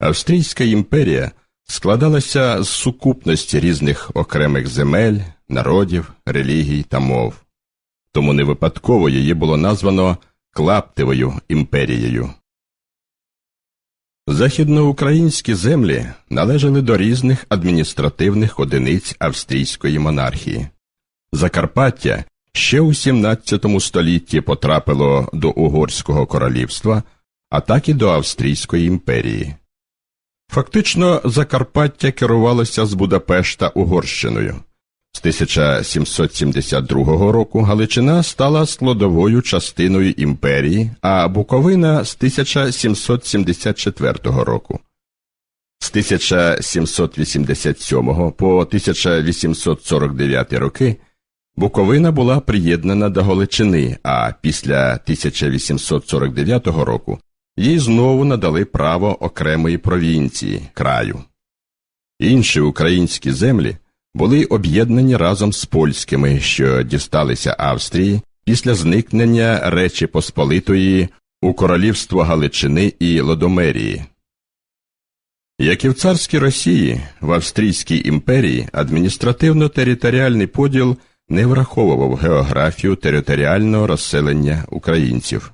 Австрійська імперія складалася з сукупності різних окремих земель, народів, релігій та мов. Тому не випадково її було названо Клаптевою імперією. Західноукраїнські землі належали до різних адміністративних одиниць австрійської монархії. Закарпаття ще у 17 столітті потрапило до Угорського королівства, а так і до Австрійської імперії. Фактично, Закарпаття керувалося з Будапешта Угорщиною. З 1772 року Галичина стала складовою частиною імперії, а Буковина з 1774 року. З 1787 по 1849 роки Буковина була приєднана до Галичини, а після 1849 року їй знову надали право окремої провінції краю. Інші українські землі були об'єднані разом з польськими, що дісталися Австрії після зникнення Речі Посполитої у королівство Галичини і Лодомерії. Як і в царській Росії, в Австрійській імперії адміністративно-територіальний поділ не враховував географію територіального розселення українців.